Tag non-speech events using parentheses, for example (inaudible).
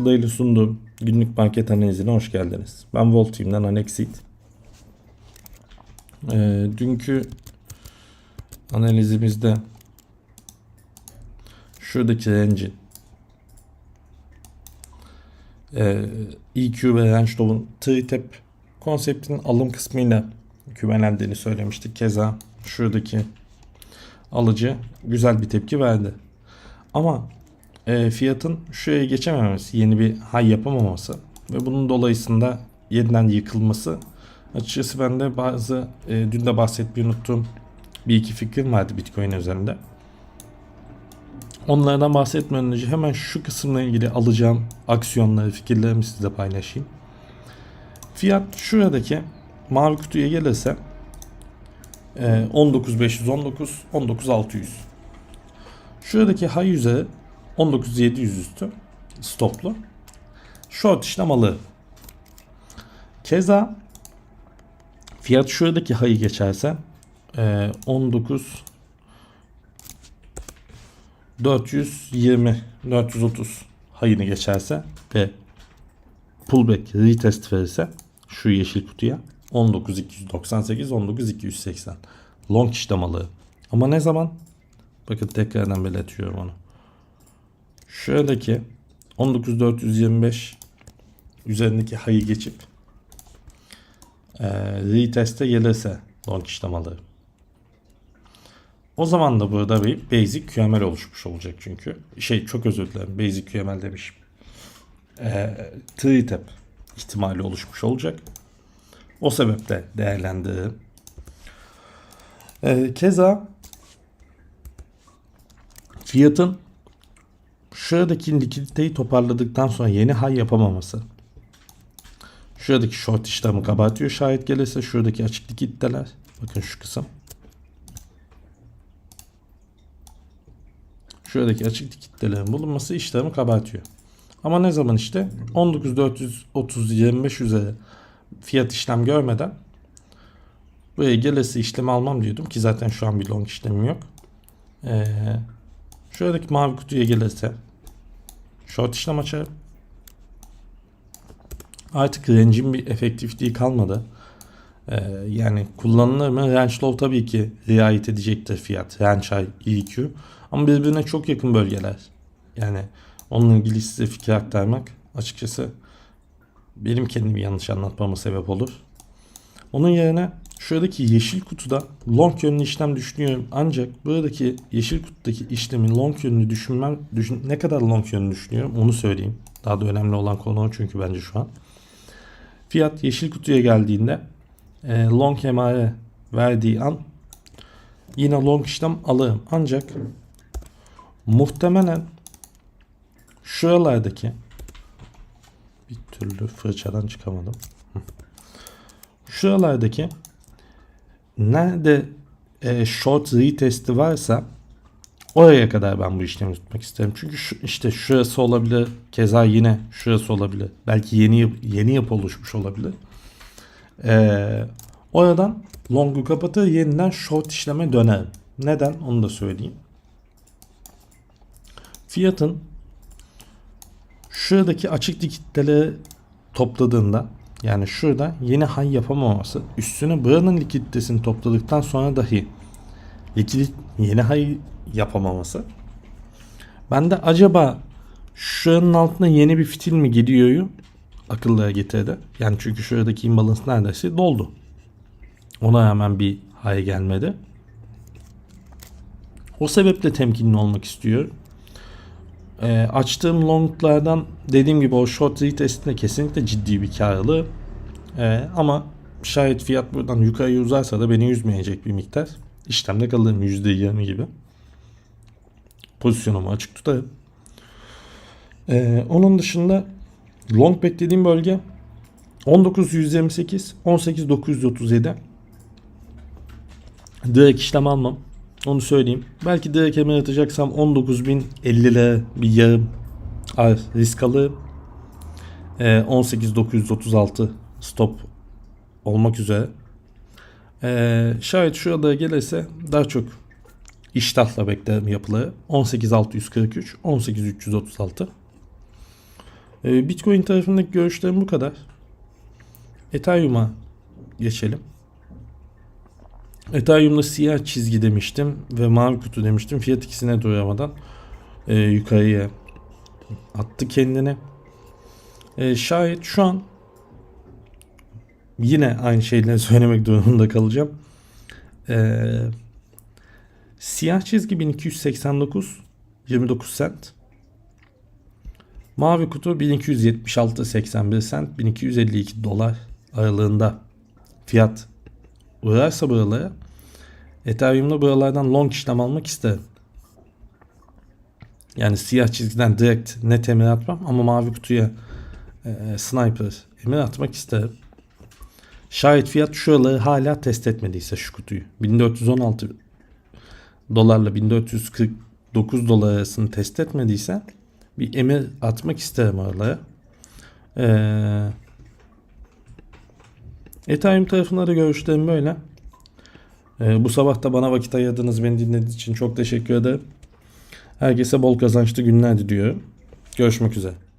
Kudaylı ile sunduğum günlük market analizine hoş geldiniz. Ben Volt Team'den Alexit. Ee, dünkü analizimizde şuradaki range'in e, EQ ve Range Low'un tap konseptinin alım kısmıyla kümelendiğini söylemiştik. Keza şuradaki alıcı güzel bir tepki verdi. Ama e, fiyatın şuraya geçememesi, yeni bir high yapamaması ve bunun dolayısında yeniden yıkılması açıkçası ben de bazı e, dün de bahsetmeyi unuttuğum bir iki fikrim vardı Bitcoin üzerinde. Onlardan bahsetmeden önce hemen şu kısımla ilgili alacağım aksiyonları, fikirlerimi size paylaşayım. Fiyat şuradaki mavi kutuya gelirse e, 19519 19600 Şuradaki high üzeri 19700 üstü stoplu. Short işlem alı. Keza fiyat şuradaki high'ı geçerse e, 19 420 430 high'ını geçerse ve pullback retest verirse şu yeşil kutuya 19298 19280 long işlem alı. Ama ne zaman? Bakın tekrardan belirtiyorum onu. Şuradaki 19425 üzerindeki hayı geçip e, retest'e gelirse long işlem alır. O zaman da burada bir basic QML oluşmuş olacak çünkü. Şey çok özür dilerim. Basic QML demişim. E, tap ihtimali oluşmuş olacak. O sebeple değerlendiririm. E, keza fiyatın şuradaki likiditeyi toparladıktan sonra yeni high yapamaması. Şuradaki short işlemi kabartıyor şayet gelirse şuradaki açık likiditeler. Bakın şu kısım. Şuradaki açık likiditelerin bulunması işlemi kabartıyor. Ama ne zaman işte 19430 25 üzeri fiyat işlem görmeden buraya gelirse işlemi almam diyordum ki zaten şu an bir long işlemim yok. Ee, şuradaki mavi kutuya gelirse short işlem açarım. Artık range'in bir efektifliği kalmadı. Ee, yani kullanılır mı? Range low tabii ki riayet edecektir fiyat. Range high, EQ. Ama birbirine çok yakın bölgeler. Yani onunla ilgili size fikir aktarmak açıkçası benim kendimi yanlış anlatmama sebep olur. Onun yerine şuradaki yeşil kutuda long yönlü işlem düşünüyorum. Ancak buradaki yeşil kutudaki işlemin long yönünü düşünmem, düşün, ne kadar long yönlü düşünüyorum onu söyleyeyim. Daha da önemli olan konu o çünkü bence şu an. Fiyat yeşil kutuya geldiğinde e, long emare verdiği an yine long işlem alırım. Ancak muhtemelen şuralardaki bir türlü fırçadan çıkamadım. Şuralardaki nerede e, short retesti varsa oraya kadar ben bu işlemi tutmak isterim. Çünkü şu, işte şurası olabilir. Keza yine şurası olabilir. Belki yeni yeni yapı oluşmuş olabilir. Ee, oradan long'u kapatır yeniden short işleme döner. Neden? Onu da söyleyeyim. Fiyatın şuradaki açık likiditeleri topladığında yani şurada yeni high yapamaması üstüne buranın likiditesini topladıktan sonra dahi likidit yeni high yapamaması ben de acaba şuranın altına yeni bir fitil mi gidiyor akıllara getirdi. Yani çünkü şuradaki imbalance neredeyse doldu. Ona rağmen bir high gelmedi. O sebeple temkinli olmak istiyorum. E, açtığım longlardan dediğim gibi o short retestinde kesinlikle ciddi bir karlı. E, ama şayet fiyat buradan yukarıya uzarsa da beni üzmeyecek bir miktar. İşlemde kalırım %20 gibi. Pozisyonumu açık tutarım. E, onun dışında long beklediğim bölge 19.128 18.937 direkt işlem almam. Onu söyleyeyim. Belki direkt hemen atacaksam 19.050'le bir yarım ay risk. Ee, 18.936 stop olmak üzere. Ee, şayet şurada gelirse daha çok iştahla beklerim yapıları. 18.643, 18.336. Ee, Bitcoin tarafındaki görüşlerim bu kadar. Ethereum'a geçelim. Ethereum'da siyah çizgi demiştim ve mavi kutu demiştim. Fiyat ikisine doyamadan e, yukarıya attı kendini. E, şayet şu an yine aynı şeyleri (laughs) söylemek durumunda kalacağım. E, siyah çizgi 1289 29 cent. Mavi kutu 1276 81 cent 1252 dolar aralığında fiyat uğrarsa buralara Ethereum'da buralardan long işlem almak isterim. Yani siyah çizgiden direkt net emir atmam ama mavi kutuya e, sniper emir atmak isterim. Şayet fiyat şuraları hala test etmediyse şu kutuyu 1416 dolarla 1449 dolar arasını test etmediyse bir emir atmak isterim oralara. Ee, Ethereum tarafında da görüşlerim böyle. Ee, bu sabah da bana vakit ayırdınız beni dinlediğiniz için çok teşekkür ederim. Herkese bol kazançlı günler diliyorum. Görüşmek üzere.